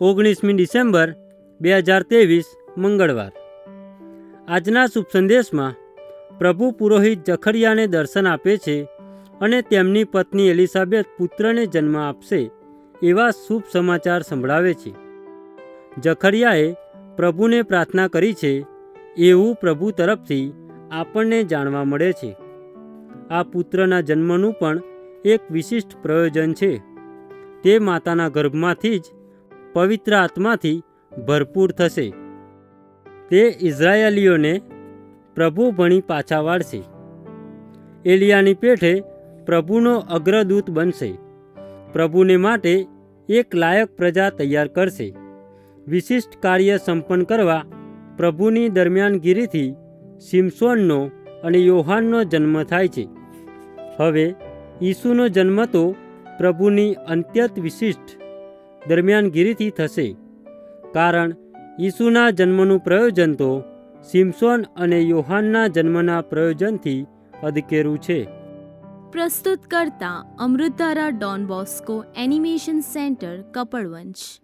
ઓગણીસમી ડિસેમ્બર બે હજાર ત્રેવીસ મંગળવાર. આજના શુભ સંદેશમાં પ્રભુ પુરોહિત જખરિયાને દર્શન આપે છે અને તેમની પત્ની એલિઝાબેથ પુત્રને જન્મ આપશે એવા શુભ સમાચાર સંભળાવે છે. જખરિયાએ પ્રભુને પ્રાર્થના કરી છે, એવું પ્રભુ તરફથી આપણને જાણવા મળે છે. આ પુત્રના જન્મનું પણ એક વિશિષ્ટ પ્રયોજન છે. તે માતાના ગર્ભમાંથી જ પવિત્ર આત્માથી ભરપૂર થશે. તે ઇઝરાયેલીઓને પ્રભુ ભણી પાછા વાળશે. એલિયાની પેઠે પ્રભુનો અગ્રદૂત બનશે. પ્રભુને માટે એક લાયક પ્રજા તૈયાર કરશે. વિશિષ્ટ કાર્ય સંપન્ન કરવા પ્રભુની દરમિયાનગીરીથી સિમસોનનો અને યોહાનનો જન્મ થાય છે. હવે ઈસુનો જન્મ તો પ્રભુની અત્યંત વિશિષ્ટ દરમિયાનગીરીથી થશે. કારણ ઈસુના જન્મનું પ્રયોજન તો સિમ્સોન અને યોહાનના જન્મના પ્રયોજનથી અદકેરું છે. પ્રસ્તુત કરતા Amrutdhara Don Bosco animation centre, Kapadvanj